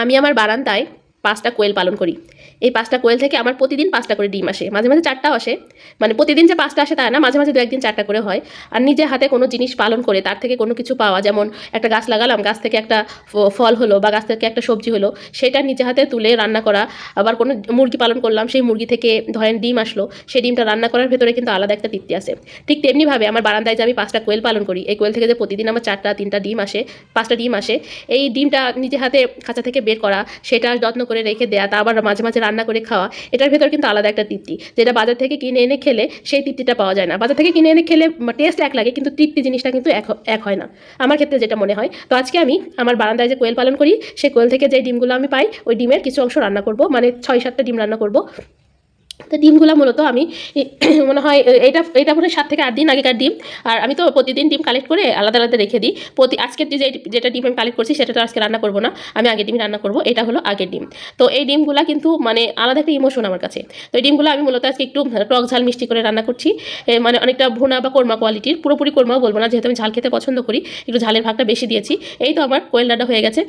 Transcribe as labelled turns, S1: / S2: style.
S1: আমি আমার বারান্দায় পাঁচটা কোয়েল পালন করি। এই পাঁচটা কোয়েল থেকে আমার প্রতিদিন পাঁচটা করে ডিম আসে। মাঝে মাঝে চারটাও আসে। মানে প্রতিদিন যে পাঁচটা আসে তা না, মাঝে মাঝে দু একদিন চারটা করে হয়। আর নিজে হাতে কোনো জিনিস পালন করে, তার থেকে কোনো কিছু পাওয়া, যেমন একটা গাছ লাগালাম, গাছ থেকে একটা ফল হলো বা গাছ থেকে একটা সবজি হলো, সেটা নিজে হাতে তুলে রান্না করা, আবার কোনো মুরগি পালন করলাম, সেই মুরগি থেকে ধরেন ডিম আসলো, সেই ডিমটা রান্না করার ভেতরে কিন্তু আলাদা একটা তৃপ্তি আসে। ঠিক তেমনিভাবে আমার বারান্দায় যে আমি পাঁচটা কোয়েল পালন করি, এই কোয়েল থেকে যে প্রতিদিন আমার চারটা, তিনটা ডিম আসে, পাঁচটা ডিম আসে, এই ডিমটা নিজে হাতে খাঁচা থেকে বের করা সেটা যত্ন করে রেখে দেওয়া তা আবার মাঝে মাঝে রান্না করে খাওয়া, এটার ভেতর কিন্তু আলাদা একটা তৃপ্তি। যেটা বাজার থেকে কিনে এনে খেলে সেই তৃপ্তিটা পাওয়া যায় না। বাজার থেকে কিনে এনে খেলে টেস্ট এক লাগে, কিন্তু তৃপ্তি জিনিসটা কিন্তু এক এক হয় না। আমার ক্ষেত্রে যেটা মনে হয়, তো আজকে আমি আমার বারান্দায় যে কোয়েল পালন করি সেই কোয়েল থেকে যে ডিমগুলো আমি পাই, ওই ডিমের কিছু অংশ রান্না করব মানে ছয় সাতটা ডিম রান্না করব। তো ডিমগুলো মূলত আমি, মনে হয় এটা এটা মনে হয় সাত থেকে আট দিন আগেকার ডিম। আর আমি তো প্রতিদিন ডিম কালেক্ট করে আলাদা আলাদা রেখে দিই। প্রতি, আজকের যে, যেটা ডিম আমি কালেক্ট করছি, সেটা তো আজকে রান্না করব না। আমি আগের ডিম রান্না করব, এটা হলো আগের ডিম। তো এই ডিমগুলো কিন্তু মানে আলাদা একটা ইমোশন আমার কাছে। তো এই ডিমগুলো আমি মূলত আজকে একটু টক ঝাল মিষ্টি করে রান্না করছি। মানে অনেকটা ভুনা বা কোরমা কোয়ালিটির পুরোপুরি কোরমাও বলব না, যেহেতু আমি ঝাল খেতে পছন্দ করি, একটু ঝালের ভাগটা বেশি দিয়েছি। এই তো আমার কোয়েল রান্না হয়ে গেছে।